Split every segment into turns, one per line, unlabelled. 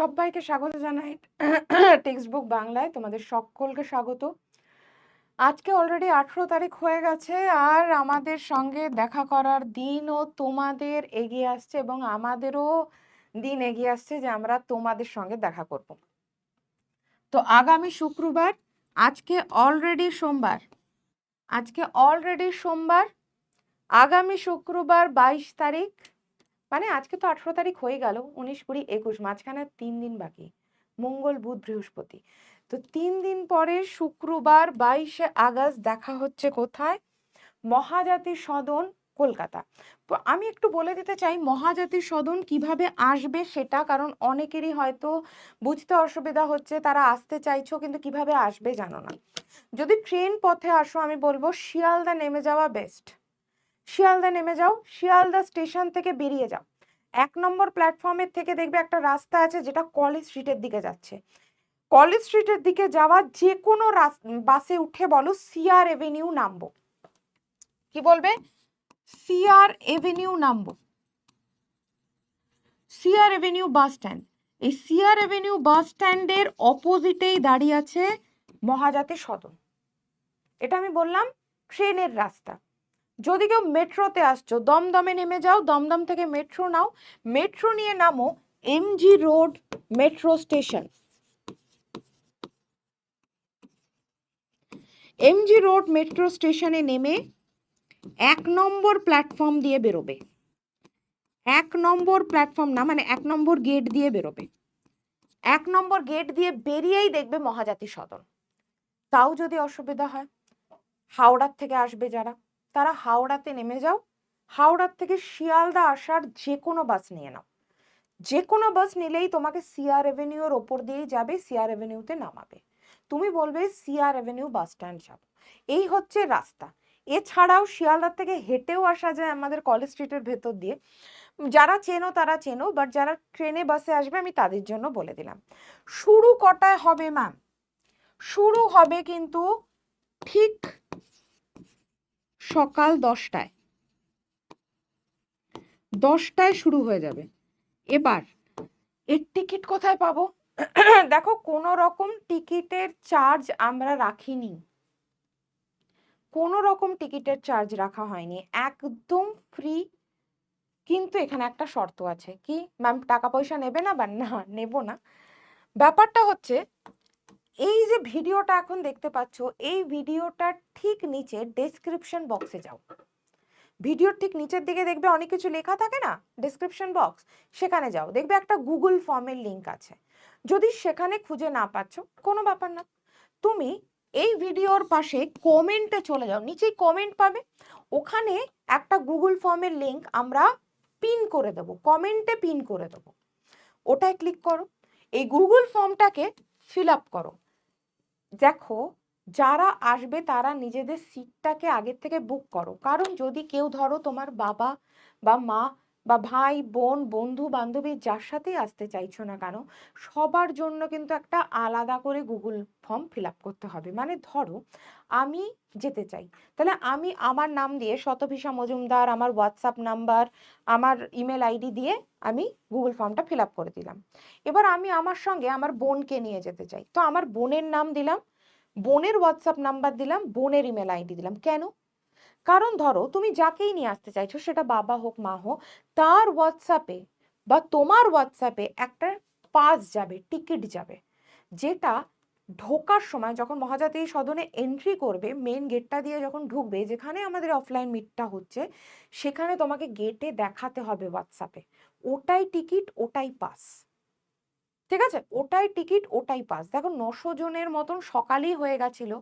সবাইকে স্বাগত জানাই টেক্সট বুক বাংলায়। তোমাদের সকলকে স্বাগত। আজকে অলরেডি আঠেরো তারিখ হয়ে গেছে আর আমাদের সঙ্গে দেখা করার দিনও তোমাদের এগিয়ে আসছে এবং আমাদেরও দিন এগিয়ে আসছে যে আমরা তোমাদের সঙ্গে দেখা করব। তো আগামী শুক্রবার, আজকে অলরেডি সোমবার, আজকে অলরেডি সোমবার, আগামী শুক্রবার বাইশ তারিখ মানে আজকে তো আঠেরো তারিখ হয়ে গেল, উনিশ, কুড়ি, একুশ, মাঝখানে তিন দিন বাকি। মঙ্গল, বুধ, বৃহস্পতি। তো তিন দিন পরে শুক্রবার বাইশে আগস্ট দেখা হচ্ছে কোথায়? মহাজাতি সদন কলকাতা। আমি একটু বলে দিতে চাই মহাজাতি সদন কীভাবে আসবে সেটা? কারণ অনেকেরই হয়তো বুঝতে অসুবিধা হচ্ছে, তারা আসতে চাইছো, কিন্তু কীভাবে আসবে জানো না। যদি ট্রেন পথে আসো, আমি বলব, শিয়ালদা নেমে যাওয়া বেস্ট শিয়ালদা নেমে যাও, শিয়ালদা স্টেশন থেকে বেরিয়ে যাও। এক নম্বর প্ল্যাটফর্মের থেকে দেখবে একটা রাস্তা আছে যেটা কলেজ স্ট্রিটের দিকে যাচ্ছে। কলেজ স্ট্রিটের দিকে যাওয়া যে কোনো বাসে উঠে বলো সিআর এভিনিউ নামবো। কি বলবে? সিআর এভিনিউ নামবো। সিআর এভিনিউ বাস স্ট্যান্ড এই সিআর এভিনিউ বাস স্ট্যান্ডের অপোজিটেই দাঁড়িয়ে আছে মহাজাতি সদন। এটা আমি বললাম ট্রেনের রাস্তা। যদি কেউ মেট্রোতে আসছো, দমদমে নেমে যাও, দমদম থেকে মেট্রো নাও। মেট্রো নিয়ে নামো MG road metro station. MG road metro স্টেশনে নেমে এক নম্বর প্ল্যাটফর্ম দিয়ে বেরোবে। এক নম্বর প্ল্যাটফর্ম না মানে এক নম্বর গেট দিয়ে বেরোবে। এক নম্বর গেট দিয়ে বেরিয়েই দেখবে মহাজাতি সদন। তাও যদি অসুবিধা হয়, হাওড়ার থেকে আসবে যারা। তারা হাওড়াতে নেমে যাও। হাওড়ার থেকে শিয়ালদা আসার যে কোনো বাস নিয়ে নাও। যে কোনো বাস নিলেই তোমাকে সিআর এভিনিউর ওপর দিয়েই যাবে সিআর এভিনিউতে নামাবে। তুমি বলবে সিআর এভিনিউ বাস স্ট্যান্ড যাব। এই হচ্ছে রাস্তা। এছাড়াও শিয়ালদার থেকে হেঁটেও আসা যায় আমাদের কলেজ স্ট্রিটের ভেতর দিয়ে। যারা চেনো তারা চেনো বাট যারা ট্রেনে, বাসে আসবে আমি তাদের জন্য বলে দিলাম। শুরু কটায় হবে ম্যাম শুরু হবে কিন্তু ঠিক সকাল দশটায়। দশটায় শুরু হয়ে যাবে। এবার এর টিকিট কোথায় পাবো? দেখো কোনো রকম টিকিটের চার্জ আমরা রাখিনি। কোনো রকম টিকিটের চার্জ রাখা হয়নি। একদম ফ্রি। কিন্তু এখানে একটা শর্ত আছে। কি, ম্যাম টাকা পয়সা নেবে না বা না, নেব না। ব্যাপারটা হচ্ছে এই যে ভিডিওটা এখন দেখতে পাচ্ছ, এই ভিডিওটার ঠিক নিচে ডেসক্রিপশন বক্সে যাও। ভিডিওর ঠিক নিচের দিকে দেখবে অনেক কিছু লেখা থাকে না? ডেসক্রিপশন বক্স সেখানে যাও। দেখবে একটা গুগল ফর্মের লিঙ্ক আছে। যদি সেখানে খুঁজে না পাচ্ছ, কোনো ব্যাপার না। তুমি এই ভিডিওর পাশে কমেন্টে চলে যাও। নিচেই কমেন্ট পাবে। ওখানে একটা গুগল ফর্মের লিঙ্ক আমরা পিন করে দেবো। কমেন্টে পিন করে দেবো। ওটায় ক্লিক করো। এই গুগল ফর্মটাকে ফিল আপ করো। দেখো, যারা আসবে তারা নিজেদের সিটটাকে আগের থেকে বুক করো। কারণ যদি কেউ ধরো তোমার বাবা বা মা বা ভাই, বোন, বন্ধু বান্ধবী যার সাথেই আসতে চাইছো না কেন, সবার জন্য কিন্তু একটা আলাদা করে গুগল ফর্ম ফিল করতে হবে। মানে ধরো, আমি যেতে চাই। তাহলে আমি আমার নাম দিয়ে শতভিসা মজুমদার, আমার হোয়াটসঅ্যাপ নাম্বার, আমার ইমেল আইডি দিয়ে আমি গুগল ফর্মটা ফিল করে দিলাম। এবার আমি আমার সঙ্গে আমার বোনকে নিয়ে যেতে চাই। তো আমার বোনের নাম দিলাম, বোনের হোয়াটসঅ্যাপ নাম্বার দিলাম, বোনের ইমেল আইডি দিলাম। কেন? কারণ ধরো, তুমি যাকেই নিয়ে আসতে চাইছো, সেটা বাবা হোক, মা হোক, তার হোয়াটসঅ্যাপে বা তোমার হোয়াটসঅ্যাপে একটা পাস যাবে টিকিট যাবে। যেটা ঢোকার সময় যখন মহাজাতি সদনে এন্ট্রি করবে মেন গেটটা দিয়ে যখন ঢুকবে, যেখানে আমাদের অফলাইন মিটটা হচ্ছে, সেখানে তোমাকে গেটে দেখাতে হবে হোয়াটসঅ্যাপে ওটাই টিকিট ওটাই পাস ঠিক আছে? ওটাই টিকিট, ওটাই পাস। দেখো, নশো জনের মতন সকালেই হয়ে গেছিল।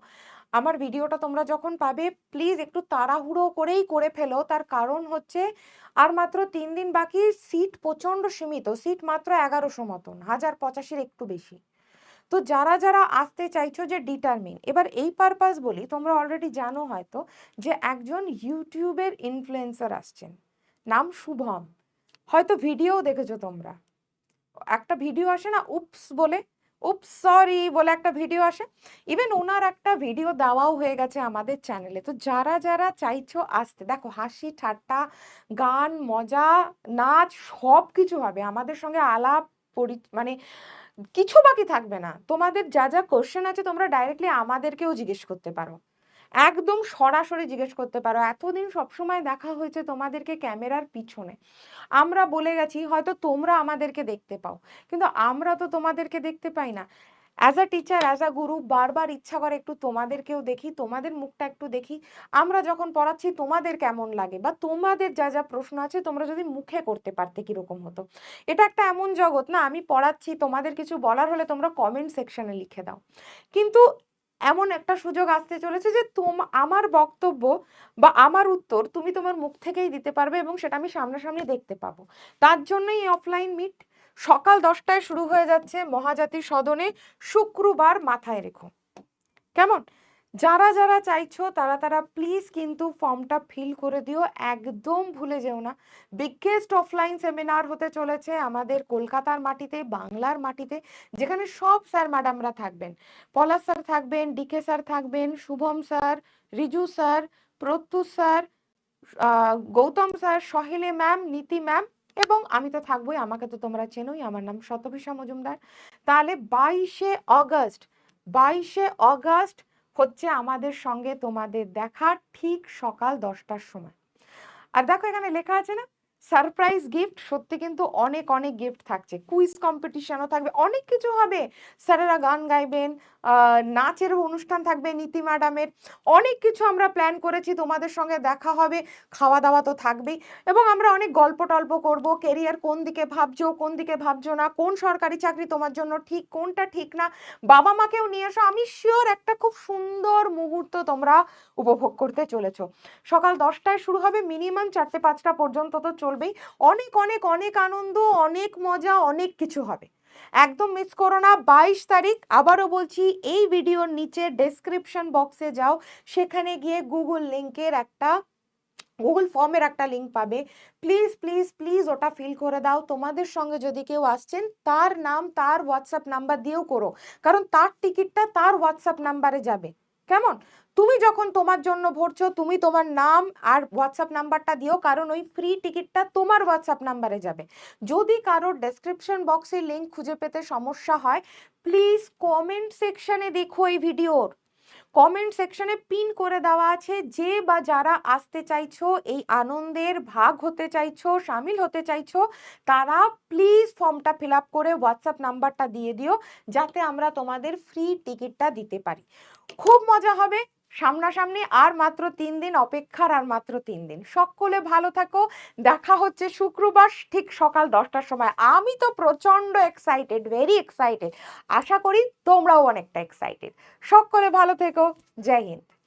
আমার ভিডিওটা তোমরা যখন পাবে প্লিজ একটু তাড়াহুড়ো করেই করে ফেলো। তার কারণ হচ্ছে, আর মাত্র তিন দিন বাকি সিট প্রচণ্ড সীমিত। সিট মাত্র এগারোশো মতন, হাজার পঁচাশির একটু বেশি। তো যারা যারা আসতে চাইছো যে ডিটারমিন এবার এই পারপাস বলি, তোমরা অলরেডি জানো হয়তো, যে একজন ইউটিউবের ইনফ্লুয়েন্সার আসছেন। নাম শুভম। হয়তো ভিডিও দেখেছ তোমরা। একটা ভিডিও আসে না, উপস বলে, উপস, সরি বলে একটা ভিডিও আসে। ইভেন ওনার একটা ভিডিও দেওয়াও হয়ে গেছে আমাদের চ্যানেলে। তো যারা যারা চাইছো আসতে, দেখো হাসি, ঠাট্টা, গান, মজা, নাচ, সব কিছু হবে। আমাদের সঙ্গে আলাপ, পরি মানে কিছু বাকি থাকবে না। তোমাদের যা যা কোশ্চেন আছে তোমরা ডাইরেক্টলি আমাদেরকেও জিজ্ঞেস করতে পারো। একদম সরাসরি জিজ্ঞেস করতে পারো। এতদিন সবসময় দেখা হয়েছে তোমাদেরকে ক্যামেরার পিছনে। আমরা বলে গেছি, হয়তো তোমরা আমাদেরকে দেখতে পাও। কিন্তু আমরা তো তোমাদেরকে দেখতে পাই না। As a teacher as a guru বারবার ইচ্ছা করে একটু তোমাদেরকেও দেখি, তোমাদের মুখটা একটু দেখি। আমরা যখন পড়াচ্ছি, তোমাদের কেমন লাগে? বা তোমাদের যা যা প্রশ্ন আছে, তোমরা যদি মুখে করতে পারতে কীরকম হতো? এটা একটা এমন জগৎ না? আমি পড়াচ্ছি, তোমাদের কিছু বলার হলে তোমরা কমেন্ট সেকশনে লিখে দাও। কিন্তু এমন একটা সুযোগ আসতে চলেছে যে তোম, আমার বক্তব্য বা আমার উত্তর তুমি তোমার মুখ থেকেই দিতে পারবে এবং সেটা আমি সামনাসামনি দেখতে পাবো। তার জন্যই অফলাইন মিট সকাল দশটায় শুরু হয়ে যাচ্ছে। মহাজাতি সদনে শুক্রবার মাথায় রেখো। কেমন? যারা যারা চাইছো তারা তারা প্লিজ কিন্তু ফর্মটা ফিল করে দিও। একদম ভুলে যেও না। বিগেস্ট অফলাইন সেমিনার হতে চলেছে আমাদের কলকাতার মাটিতে, বাংলার মাটিতে, যেখানে সব স্যার ম্যাডামরা থাকবেন। পলাশ স্যার থাকবেন ডিকে স্যার থাকবেন, Shubham sir Riju sir Pratyush sir Gautam sir Sahele ma'am Niti ma'am এবং আমি তো থাকবোই, আমাকে তো তোমরা চেনোই, আমার নাম শতভিষা মজুমদার। তাহলে বাইশে অগস্ট বাইশে অগস্ট হচ্ছে আমাদের সঙ্গে তোমাদের দেখা ঠিক সকাল দশটার সময়। আর দেখো এখানে লেখা আছে না সারপ্রাইজ গিফট সত্যি কিন্তু অনেক অনেক গিফট থাকছে। কুইজ কম্পিটিশনও থাকবে, অনেক কিছু হবে। স্যারেরা গান গাইবেন নাচের অনুষ্ঠান থাকবে নীতি ম্যাডামের। অনেক কিছু আমরা প্ল্যান করেছি, তোমাদের সঙ্গে দেখা হবে খাওয়া দাওয়া তো থাকবেই। এবং আমরা অনেক গল্প টল্প করব কেরিয়ার কোন দিকে ভাবছ, কোন দিকে ভাবছ না, কোন সরকারি চাকরি তোমার জন্য ঠিক, কোনটা ঠিক না, বাবা মাকেও নিয়ে এসো, আমি শিওর একটা খুব সুন্দর মুহূর্ত তোমরা উপভোগ করতে চলেছো। সকাল দশটায় শুরু হবে মিনিমাম চারটে পাঁচটা পর্যন্ত তো চলবেই। অনেক অনেক অনেক আনন্দ, অনেক মজা, অনেক কিছু হবে। একদম মিস করো না, বাইশ তারিখ আবারও বলছি, এই ভিডিওর নিচে ডেসক্রিপশন বক্সে যাও। সেখানে গিয়ে গুগল লিঙ্কের একটা গুগল ফর্মের একটা লিঙ্ক পাবে। প্লিজ প্লিজ প্লিজ ওটা ফিল করে দাও। তোমাদের সঙ্গে যদি কেউ আসছেন, তার নাম, তার হোয়াটসঅ্যাপ নাম্বার দিয়েও করো। কারণ তার টিকিটটা তার হোয়াটসঅ্যাপ নাম্বারে যাবে। কেমন? তুমি যখন তোমার জন্য ভরছো, তুমি তোমার নাম আর হোয়াটসঅ্যাপ নাম্বারটা দিও, কারণ ওই ফ্রি টিকিটটা তোমার হোয়াটসঅ্যাপ নাম্বারে যাবে। যদি কারোর ডেসক্রিপশন বক্সে লিঙ্ক খুঁজে পেতে সমস্যা হয় প্লিজ কমেন্ট সেকশনে দেখো এই ভিডিওর কমেন্ট সেকশনে পিন করে দেওয়া আছে, যে বা যারা আসতে চাইছো, এই আনন্দের ভাগ হতে চাইছো, সামিল হতে চাইছো, তারা প্লিজ ফর্মটা ফিল আপ করে হোয়াটসঅ্যাপ নাম্বারটা দিয়ে দিও, যাতে আমরা তোমাদের ফ্রি টিকিটটা দিতে পারি। খুব মজা হবে। সামনাসামনি আর মাত্র তিন দিন, অপেক্ষার আর মাত্র তিন দিন। সকলে ভালো থাকো। দেখা হচ্ছে শুক্রবার ঠিক সকাল দশটার সময়। আমি তো প্রচণ্ড এক্সাইটেড ভেরি এক্সাইটেড আশা করি তোমরাও অনেকটা এক্সাইটেড সকলে ভালো থেকো। জয় হিন্দ।